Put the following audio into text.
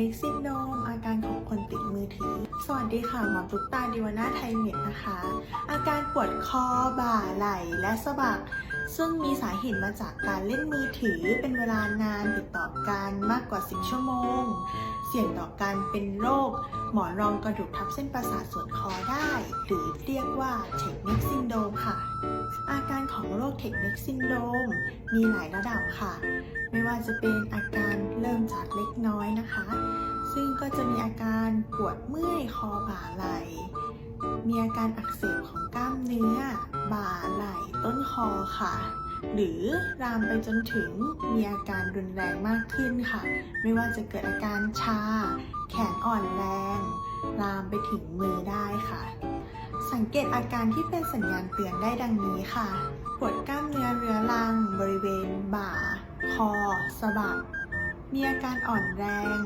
นิคซินโดมอาการของคนติดมือถือ สวัสดีค่ะ หมอตุ๊กตาดิวานาไทยเมดนะคะ อาการปวดคอ บ่า ไหล่ และสะบัก ซึ่งมีสาเหตุมาจากการเล่นมือถือเป็นเวลานานติดต่อกันมากกว่า 10 ชั่วโมง เสี่ยงต่อการเป็นโรค หมอนรองกระดูกทับเส้นประสาทส่วนคอได้ หรือเรียกว่าเทคนิคซินโดมค่ะ อาการของโรคเทคนิคซินโดมมีหลายระดับค่ะ ไม่ว่าจะเป็นอาการ ก็จะมีอาการปวดเมื่อยคอบ่าไหล่มีอาการอักเสบของกล้ามเนื้อ บ่าไหล่ต้นคอค่ะ หรือรามไปจนถึงมีอาการรุนแรงมากขึ้นค่ะ ไม่ว่าจะเกิดอาการชา แขนอ่อนแรงลามไปถึงมือได้ค่ะ สังเกตอาการที่เป็นสัญญาณเตือนได้ดังนี้ค่ะ ปวดกล้ามเนื้อเรื้อรัง บริเวณ บ่า คอ สะบักมีอาการอ่อนแรง